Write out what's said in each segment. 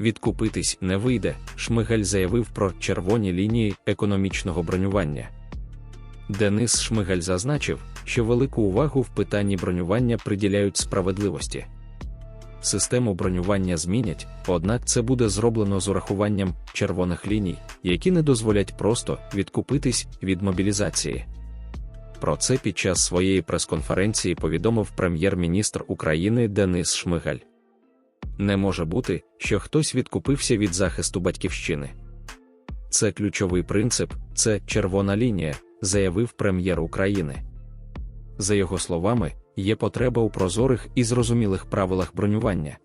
Відкупитись не вийде, Шмигаль заявив про червоні лінії економічного бронювання. Денис Шмигаль зазначив, що велику увагу в питанні бронювання приділяють справедливості. Систему бронювання змінять, однак це буде зроблено з урахуванням червоних ліній, які не дозволять просто відкупитись від мобілізації. Про це під час своєї прес-конференції повідомив прем'єр-міністр України Денис Шмигаль. Не може бути, що хтось відкупився від захисту батьківщини. Це ключовий принцип, це червона лінія, заявив прем'єр України. За його словами, є потреба у прозорих і зрозумілих правилах бронювання.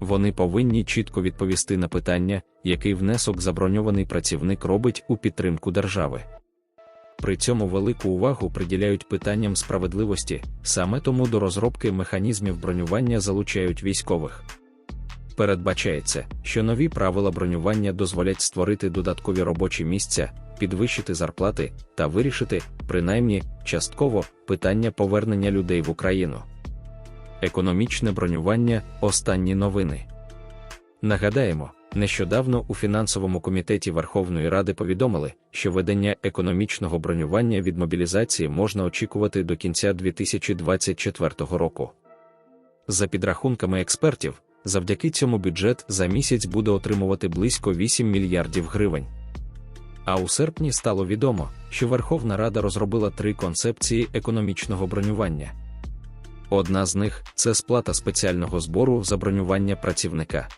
Вони повинні чітко відповісти на питання, який внесок заброньований працівник робить у підтримку держави. При цьому велику увагу приділяють питанням справедливості, саме тому до розробки механізмів бронювання залучають військових. Передбачається, що нові правила бронювання дозволять створити додаткові робочі місця, підвищити зарплати та вирішити, принаймні, частково, питання повернення людей в Україну. Економічне бронювання останні новини. Нагадаємо, нещодавно у фінансовому комітеті Верховної Ради повідомили, що ведення економічного бронювання від мобілізації можна очікувати до кінця 2024 року. За підрахунками експертів, завдяки цьому бюджет за місяць буде отримувати близько 8 мільярдів гривень. А у серпні стало відомо, що Верховна Рада розробила три концепції економічного бронювання. Одна з них це сплата спеціального збору за бронювання працівника.